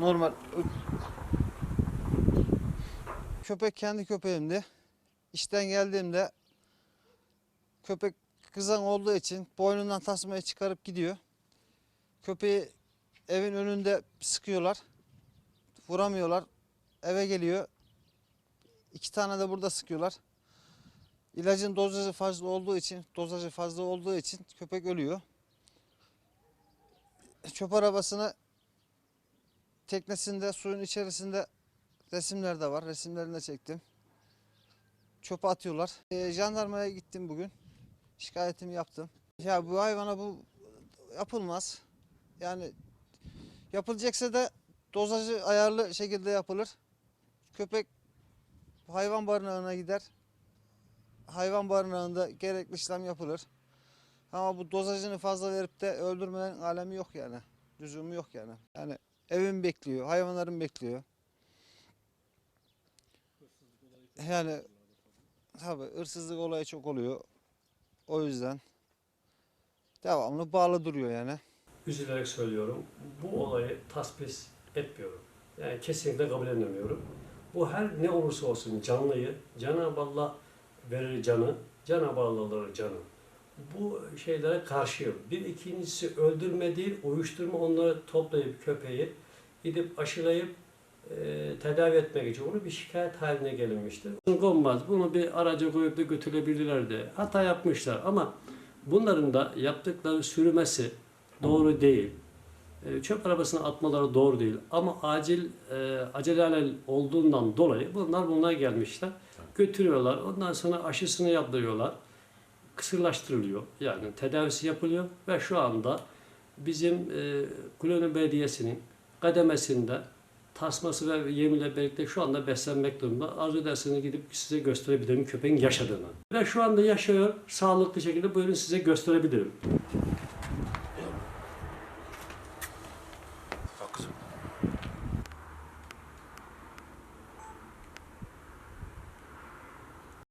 normal. Köpek kendi köpeğimdi. İşten geldiğimde köpek kızan olduğu için boynundan tasmayı çıkarıp gidiyor. Köpeği evin önünde sıkıyorlar. Vuramıyorlar. Eve geliyor. İki tane de burada sıkıyorlar. İlacın dozajı fazla olduğu için, dozajı fazla olduğu için köpek ölüyor. Çöp arabasını teknesinde, suyun içerisinde resimler de var. Resimlerini de çektim. Çöpe atıyorlar. Ee, jandarmaya gittim bugün. Şikayetimi yaptım. Ya bu hayvana bu yapılmaz. Yani yapılacaksa da dozajı ayarlı şekilde yapılır. Köpek hayvan barınağına gider. Hayvan barınağında gerekli işlem yapılır. Ama bu dozajını fazla verip de öldürmenin alemi yok yani. Lüzumu yok yani. Yani evim bekliyor, hayvanlarım bekliyor. Yani tabii hırsızlık olayı çok oluyor. O yüzden devamlı bağlı duruyor yani. üzülerek söylüyorum. Bu olayı tasvip etmiyorum. Yani kesinlikle kabul edemiyorum. Bu her ne olursa olsun canlıyı Cenab-ı Allah verir canı, Cenab-ı Allah alır canı. Bu şeylere karşıyım. Bir ikincisi öldürme değil, uyuşturma onları toplayıp köpeği gidip aşılayıp e, tedavi etmek için onu bir şikayet haline gelinmiştir. Olmaz. Bunu bir araca koyup da götürebilirlerdi. Hata yapmışlar ama bunların da yaptıkları sürmesi doğru değil. E, Çöp arabasına atmaları doğru değil. Ama acil e, aceleler olduğundan dolayı bunlar bunlar gelmişler. Götürüyorlar. Ondan sonra aşısını yaptırıyorlar. Kısırlaştırılıyor. Yani tedavisi yapılıyor ve şu anda bizim e, Kulönü Belediyesi'nin kademesinde tasması ve yemiyle birlikte şu anda beslenmek durumunda. Arzu ederseniz gidip size gösterebilirim köpeğin yaşadığını. Ve şu anda yaşıyor. Sağlıklı şekilde buyurun size gösterebilirim.